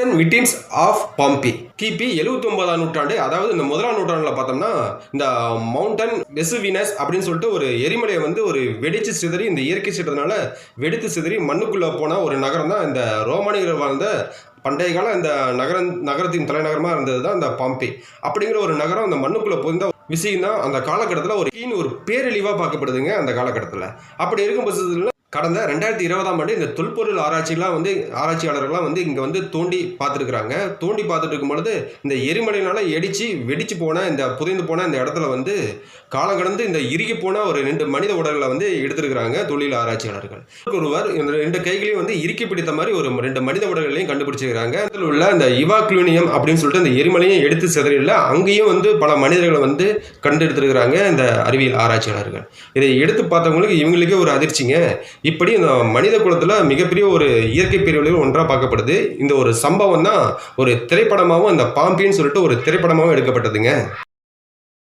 And விட்டின்ஸ் of bumpy கிபி எழுபத்தி ஒன்பதாம் நூற்றாண்டு அதாவது இந்த முதலாம் நூற்றாண்டில் பார்த்தோம்னா இந்த மவுண்டன் வெசுவினஸ் அப்படின்னு சொல்லிட்டு ஒரு எரிமலையை வந்து ஒரு வெடிச்சு சிதறி இந்த இயற்கை சீற்றத்தினால வெடித்து சிதறி மண்ணுக்குள்ளே போன ஒரு நகரம் தான் இந்த ரோமானியர்கள் வாழ்ந்த பண்டைய கால இந்த நகரம் நகரத்தின் தலைநகரமாக இருந்தது தான் இந்த பம்பி அப்படிங்கிற ஒரு நகரம் அந்த மண்ணுக்குள்ளே புகுந்த விஷயம் தான் அந்த காலகட்டத்தில் ஒரு கீழ் ஒரு பேரழிவாக பார்க்கப்படுதுங்க அந்த காலகட்டத்தில். அப்படி இருக்கும் பட்சத்தில் கடந்த ரெண்டாயிரத்தி இருபதாம் ஆண்டு இந்த தொல்பொருள் ஆராய்ச்சிலாம் வந்து ஆராய்ச்சியாளர்கள்லாம் வந்து இங்கே வந்து தோண்டி பார்த்துருக்குறாங்க. தோண்டி பார்த்துட்டு பொழுது இந்த எரிமலையினால் எடித்து வெடித்து போன இந்த புதைந்து போன இந்த இடத்துல வந்து காலம் கடந்து இந்த இறுகி போன ஒரு ரெண்டு மனித உடல்களை வந்து எடுத்திருக்கிறாங்க தொழில் ஆராய்ச்சியாளர்கள். ஒருவர் இந்த ரெண்டு கைகளையும் வந்து இறுக்கி பிடித்த மாதிரி ஒரு ரெண்டு மனித உடல்களையும் கண்டுபிடிச்சிருக்காங்க அதில் உள்ள இந்த இவாக்ளூனியம் அப்படின்னு சொல்லிட்டு அந்த எரிமலையும் எடுத்து சிதறியில் அங்கேயும் வந்து பல மனிதர்களை வந்து கண்டெடுத்திருக்கிறாங்க இந்த அறிவியல் ஆராய்ச்சியாளர்கள். இதை எடுத்து பார்த்தவங்களுக்கு இவங்களுக்கே ஒரு அதிர்ச்சிங்க. இப்படி இந்த மனித குலத்தில் மிகப்பெரிய ஒரு இயற்கை பேரழிவு ஒன்றாக பார்க்கப்படுது. இந்த ஒரு சம்பவம் தான் ஒரு திரைப்படமாகவும் இந்த பாம்பின்னு சொல்லிட்டு ஒரு திரைப்படமாகவும் எடுக்கப்பட்டதுங்க.